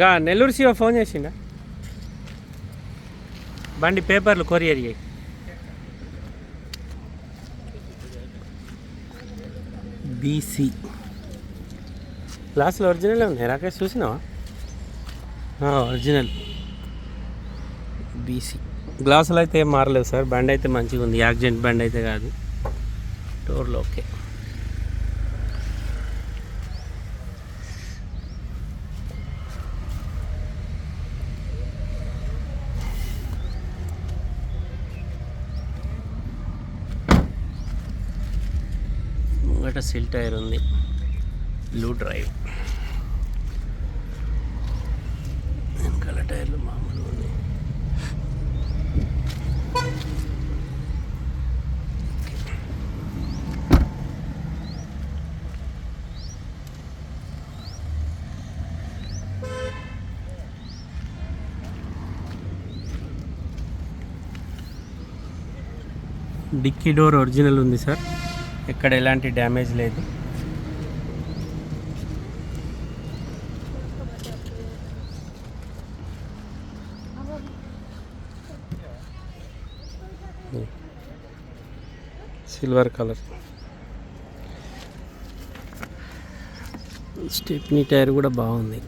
గా నెల్లూరు శివ ఫోన్ చేసిండా? బండి పేపర్లు కొరియర్ చేయి. బీసీ. గ్లాసులు ఒరిజినల్ ఉన్నాయి రాకేష్ చూసినావా? Original BC. గ్లాసులు అయితే ఏం మారలేవు సార్. బండి అయితే మంచిగా ఉంది యాక్సిడెంట్ బండి అయితే కాదు. డోర్లో ఓకే. ముందట సిల్ టైర్ ఉంది. Blue drive. వెనకాల టైర్లు మామూలు ఉన్నాయి. డిక్కీ డోర్ ఒరిజినల్ ఉంది సార్. ఎక్కడ ఎలాంటి డ్యామేజ్ లేదు. సిల్వర్ కలర్ స్టెప్నీ టైర్ కూడా బాగుంది.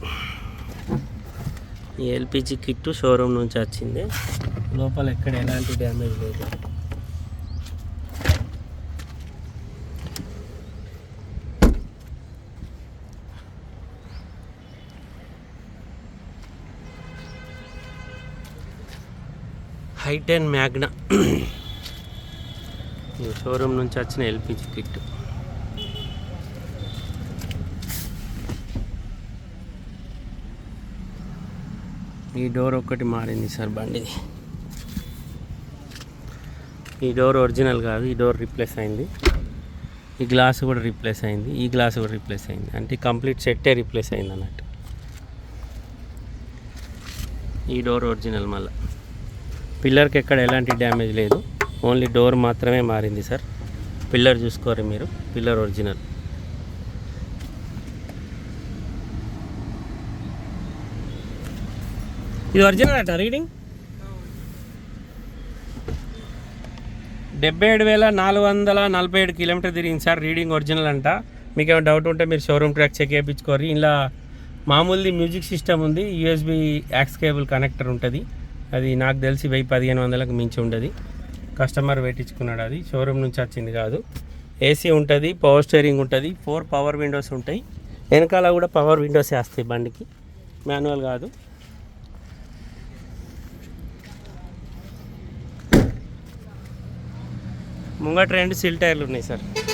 ఈ ఎల్పిజి కిట్టు షోరూమ్ నుంచి వచ్చింది. లోపల ఎక్కడ ఎలాంటి డ్యామేజ్ లేదు. హైటెన్ మ్యాగ్నా. షోరూమ్ నుంచి వచ్చిన ఎల్పిజి కిట్ ఈ డోర్ ఒక్కటి మారింది సార్ బండిది ఈ డోర్ ఒరిజినల్ కాదు ఈ డోర్ రీప్లేస్ అయింది. ఈ గ్లాస్ కూడా రీప్లేస్ అయింది ఈ గ్లాస్ కూడా రీప్లేస్ అయింది. అంటే కంప్లీట్ సెట్టే రీప్లేస్ అయింది అన్నట్టు ఈ డోర్ ఒరిజినల్ మళ్ళీ. పిల్లర్కి ఎక్కడ ఎలాంటి డ్యామేజ్ లేదు. ఓన్లీ డోర్ మాత్రమే మారింది సార్. పిల్లర్ చూసుకోరు మీరు. Pillar original. ఇది ఒరిజినల్ అట రీడింగ్? డెబ్బై ఏడు వేల నాలుగు వందల నలభై ఏడు కిలోమీటర్ తిరిగింది సార్ రీడింగ్ ఒరిజినల్ అంట. మీకు ఏమైనా డౌట్ ఉంటే మీరు షోరూమ్ ట్రాక్ చెక్ చేయించుకోరు ఇలా మామూలుది మ్యూజిక్ సిస్టమ్ ఉంది. యూఎస్బి యాక్స్ కేబుల్ కనెక్టర్ ఉంటుంది. అది నాకు తెలిసి వెయ్యి పదిహేను వందలకు మించి ఉండదు. కస్టమర్ పెట్టించుకున్నాడు అది. షోరూమ్ నుంచి వచ్చింది కాదు. ఏసీ ఉంటుంది పవర్ స్టీరింగ్ ఉంటుంది ఫోర్ పవర్ విండోస్ ఉంటాయి. వెనకాల కూడా పవర్ విండోస్ వేస్తాయి బండికి. మాన్యువల్ కాదు. ముంగట రెండు సిల్ టైర్లు ఉన్నాయి సార్.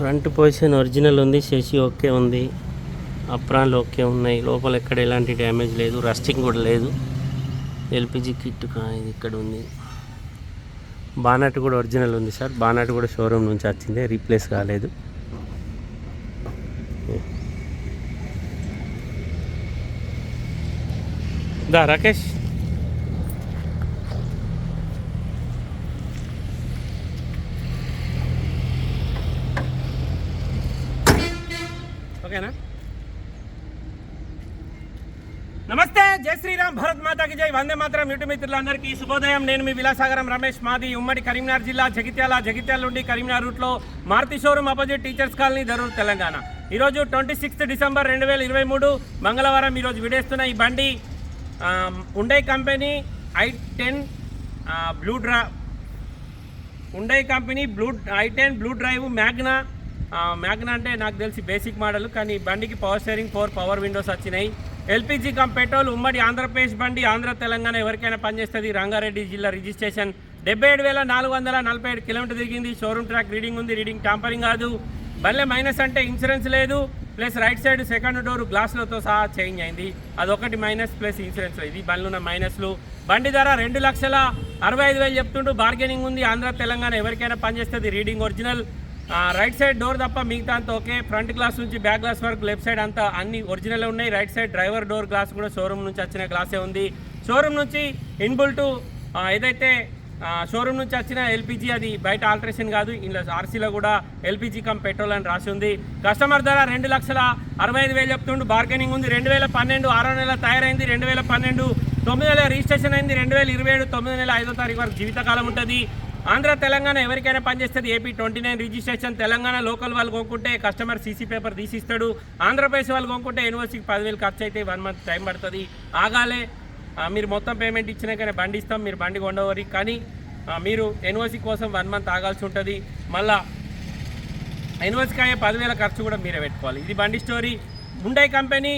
ఫ్రంట్ పొజిషన్ ఒరిజినల్ ఉంది శశి ఓకే ఉంది. అప్రాన్లు ఓకే ఉన్నాయి. లోపల ఎక్కడ ఎలాంటి డ్యామేజ్ లేదు రస్టింగ్ కూడా లేదు. ఎల్పిజి కిట్ ఇది ఇక్కడ ఉంది. బానట్ కూడా ఒరిజినల్ ఉంది సార్. బానట్ కూడా షోరూమ్ నుంచి వచ్చింది రీప్లేస్ కాలేదు. దా రాకేష్. ఓకేనా? నమస్తే జై శ్రీరామ్ భరత్ మాతాకి జై. వందే మాత్రం యూట్యూబ్ మిత్రులందరికీ శుభోదయం. నేను మీ విలాసాగరం రమేష్ మాది ఉమ్మడి కరీంనగర్ జిల్లా జగిత్యాల జగిత్యాల నుండి కరీంనగర్ రూట్లో Maruti showroom opposite teachers colony Darur Telangana. ఈరోజు ట్వంటీ సిక్స్త్ డిసెంబర్ రెండు వేల ఇరవై మూడు మంగళవారం ఈరోజు విడేస్తున్న ఈ బండి ఉండే కంపెనీ ఐ టెన్ బ్లూ డ్రా ఉండే company blue I ten blue drive magna magna అంటే నాకు తెలిసి బేసిక్ మోడల్ కానీ బండికి power steering four power windows వచ్చినాయి. ఎల్పిజి కమ్ పెట్రోల్ ఉమ్మడి ఆంధ్రప్రదేశ్ బండి ఆంధ్ర తెలంగాణ ఎవరికైనా పనిచేస్తుంది? రంగారెడ్డి జిల్లా రిజిస్ట్రేషన్ డెబ్బై ఏడు వేల నాలుగు వందల నలభై ఏడు కిలోమీటర్ తిరిగింది. షోరూమ్ ట్రాక్ రీడింగ్ ఉంది రీడింగ్ టాంపరింగ్ కాదు. భలే మైనస్ అంటే ఇన్సూరెన్స్ లేదు. Plus right side second door గ్లాసులతో సహా చేంజ్ అయింది. అదొకటి మైనస్ ప్లస్ ఇన్సూరెన్స్ ఇది బండ్లున్న మైనస్లు బండి ధర రెండు లక్షల అరవై ఐదు వేలు చెప్తుంటూ బార్గెనింగ్ ఉంది. ఆంధ్ర తెలంగాణ ఎవరికైనా పనిచేస్తుంది? Reading original right side door తప్ప మిగతా అంతా ఓకే ఫ్రంట్ గ్లాస్ నుంచి బ్యాక్ గ్లాస్ వరకు లెఫ్ట్ సైడ్ అంతా అన్ని ఒరిజినల్ ఉన్నాయి. Right side driver door glass కూడా షోరూమ్ నుంచి వచ్చిన గ్లాసే ఉంది. షోరూమ్ నుంచి ఇన్బుల్ టు ఏదైతే షోరూమ్ నుంచి వచ్చిన ఎల్పిజి అది బయట ఆల్టరేషన్ కాదు. ఇందులో ఆర్సీలో కూడా ఎల్పిజి కమ్ పెట్రోల్ అని రాసి ఉంది. కస్టమర్ ధర రెండు లక్షల అరవై ఐదు వేలు చెప్తుండు. బార్గెనింగ్ ఉంది. రెండు వేల పన్నెండు ఆరో నెల తయారైంది. రెండు వేల పన్నెండు తొమ్మిది వేల రిజిస్ట్రేషన్ అయింది. రెండు వేల ఇరవై ఏడు తొమ్మిది నెల ఐదో తారీఖు వరకు జీవితకాలం ఉంటుంది. ఆంధ్ర తెలంగాణ ఎవరికైనా పనిచేస్తుంది? AP twenty nine registration Telangana local వాళ్ళు కొనుక్కుంటే కస్టమర్ సీసీ పేపర్ తీసిస్తాడు. ఆంధ్రప్రదేశ్ వాళ్ళు కొనుక్కుంటే యూనివర్సిటీకి పదివేలు ఖర్చు అయితే వన్ మంత్ టైం పడుతుంది. ఆగాలే. మీరు మొత్తం పేమెంట్ ఇచ్చినాకనే బండి ఇస్తాం మీరు బండి కొండవరి కానీ మీరు ఎన్ఓసి కోసం వన్ మంత్ ఆగాల్సి ఉంటుంది. మళ్ళా ఎన్ఓసికి అయ్యే పదివేల ఖర్చు కూడా మీరే పెట్టుకోవాలి. ఇది బండి story. Hyundai company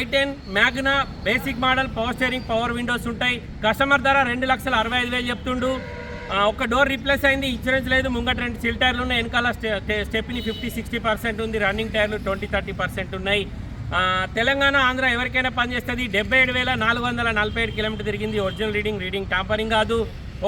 I ten magna basic model power steering power windows ఉంటాయి. కస్టమర్ ధర రెండు లక్షల అరవై ఐదు వేలు చెప్తుండు. ఒక డోర్ రీప్లేస్ అయింది ఇన్సూరెన్స్ లేదు ముంగట రెండు సిల్ టైర్లు ఉన్నాయి వెనకాల స్టె స్టెప్ని ఫిఫ్టీ సిక్స్టీ పర్సెంట్ ఉంది రన్నింగ్ టైర్లు ట్వంటీ థర్టీ పర్సెంట్ ఉన్నాయి. తెలంగాణ ఆంధ్ర ఎవరికైనా పనిచేస్తుంది డెబ్బై ఏడు వేల నాలుగు వందల నలభై ఏడు కిలోమీటర్ తిరిగింది ఒరిజినల్ రీడింగ్ రీడింగ్ టాంపరింగ్ కాదు.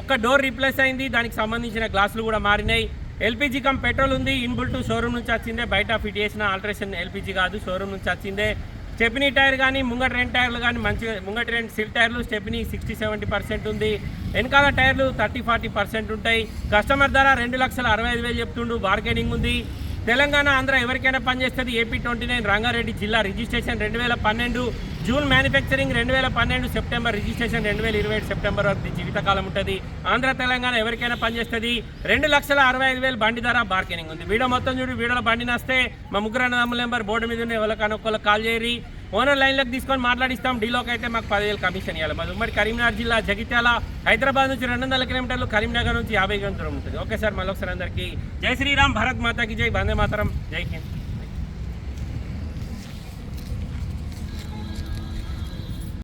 ఒక్క డోర్ రీప్లేస్ అయింది దానికి సంబంధించిన గ్లాసులు కూడా మారినాయి. ఎల్పిజి కమ్ పెట్రోల్ ఉంది ఇన్బుల్ టు షోరూమ్ నుంచి వచ్చిందే బయట ఫిట్ చేసిన ఆల్టరేషన్ ఎల్పిజి కాదు షోరూమ్ నుంచి వచ్చిందే. స్టెపినీ టైర్ కానీ ముంగట రెండు టైర్లు కానీ మంచిగా ముంగట రెండు సిల్ టైర్లు స్టెపినీ సిక్స్టీ సెవెంటీ పర్సెంట్ ఉంది. వెనకాల టైర్లు థర్టీ ఫార్టీ పర్సెంట్ ఉంటాయి. కస్టమర్ ధర రెండు లక్షల అరవై ఐదు వేలు చెప్తుండు బార్గెనింగ్ ఉంది. తెలంగాణ ఆంధ్ర ఎవరికైనా పనిచేస్తుంది ఏపీ ట్వంటీ నైన్ రంగారెడ్డి జిల్లా రిజిస్ట్రేషన్ రెండు వేల పన్నెండు. జూన్ మ్యానుఫ్యాక్చరింగ్ రెండు వేల పన్నెండు సెప్టెంబర్ రిజిస్ట్రేషన్ రెండు వేల ఇరవై ఏడు సెప్టెంబర్ వరకు జీవితకాలం ఉంటుంది. ఆంధ్ర తెలంగాణ ఎవరికైనా పనిచేస్తుంది రెండు లక్షల అరవై ఐదు వేలు బండి ధర బార్గెనింగ్ ఉంది. వీడియో మొత్తం చూడు వీడియోలో బండి నస్తే. మా ముగ్గురు అన్నదమ్ముల నెంబర్ బోర్డు మీద ఉన్న ఎవరికైనా ఒక్కళ్ళకి కాల్ చేయరి ఓనర్ లైన్లోకి తీసుకొని మాట్లాడిస్తాం. డీలోకి అయితే మాకు పదివేలు కమిషన్ ఇవ్వాలి మాది ఉమ్మడి కరీంనగర్ జిల్లా జగిత్యాల. హైదరాబాద్ నుంచి రెండు వందల కిలోమీటర్లు కరీంనగర్ నుంచి యాభై కిలోమీటర్లు ఉంటుంది. ఓకే సార్ మళ్ళీ ఒకసారి అందరికీ జై శ్రీరామ్. భారత్ మాతాకి జై. వందే మాతరం. జై హింద్.